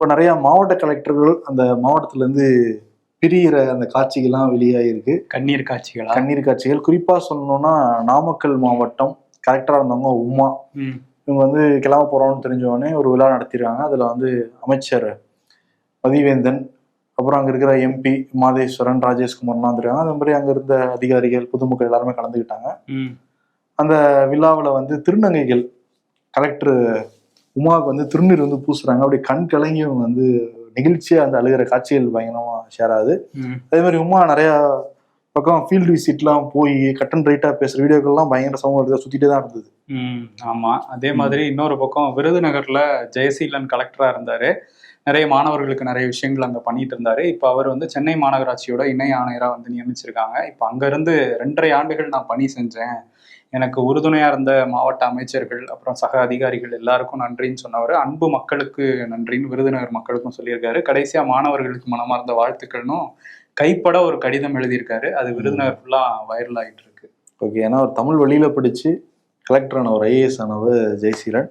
இப்போ நிறைய மாவட்ட கலெக்டர்கள் அந்த மாவட்டத்துல இருந்து பிரியிற அந்த காட்சிகள்லாம் வெளியாகிருக்கு கண்ணீர் காட்சிகளா? கண்ணீர் காட்சிகள். குறிப்பா சொல்லணும்னா நாமக்கல் மாவட்டம் கலெக்டரா இருந்தவங்க உமா. இவங்க வந்து கிளம்ப போறோம்னு தெரிஞ்ச உடனே ஒரு விழா நடத்திருக்காங்க அதுல வந்து அமைச்சர் மதிவேந்தன் அப்புறம் அங்க இருக்கிற எம்பி மாதேஸ்வரன் ராஜேஷ்குமார்லாம் வந்துருக்காங்க. அதே மாதிரி அங்க இருந்த அதிகாரிகள் பொதுமக்கள் எல்லாருமே கலந்துக்கிட்டாங்க. அந்த விழாவில் வந்து திருநங்கைகள் கலெக்டர் உமாவுக்கு வந்து திருநீர் வந்து பூசுறாங்க. அப்படி கண் கலங்கி அவங்க வந்து நெகிழ்ச்சியா அந்த அழுகிற காட்சிகள் பயங்கரமா ஷேர் ஆகுது. அதே மாதிரி உமா நிறைய பக்கம் ஃபீல்டு விசிட்லாம் போய் கட் அண்ட் ரைட்டா பேசுற வீடியோக்கள்லாம் பயங்கர சமூக இதை சுத்திட்டே தான் இருந்தது. ம் ஆமா. அதே மாதிரி இன்னொரு பக்கம் விருதுநகர்ல ஜெயசீலன் கலெக்டரா இருந்தாரு. நிறைய மாணவர்களுக்கு நிறைய விஷயங்கள் அங்க பண்ணிட்டு இருந்தாரு. இப்போ அவர் வந்து சென்னை மாநகராட்சியோட இணை ஆணையரா வந்து நியமிச்சிருக்காங்க. இப்போ அங்க இருந்து ரெண்டரை ஆண்டுகள் நான் பணி செஞ்சேன். எனக்கு உறுதுணையா இருந்த மாவட்ட அமைச்சர்கள் அப்புறம் சக அதிகாரிகள் எல்லாருக்கும் நன்றின்னு சொன்னவர். அன்பு மக்களுக்கு நன்றின்னு விருதுநகர் மக்களுக்கும் சொல்லியிருக்காரு. கடைசியா மாணவர்களுக்கு மனமார்ந்த வாழ்த்துக்கள்னும் கைப்பட ஒரு கடிதம் எழுதியிருக்காரு. அது விருதுநகர் ஃபுல்லா வைரல் ஆயிட்டு இருக்கு. ஓகே ஏன்னா ஒரு தமிழ் வழியில படிச்சு கலெக்டர் ஆனவர் ஐஏஎஸ் ஆனவர் ஜெயசீலன்.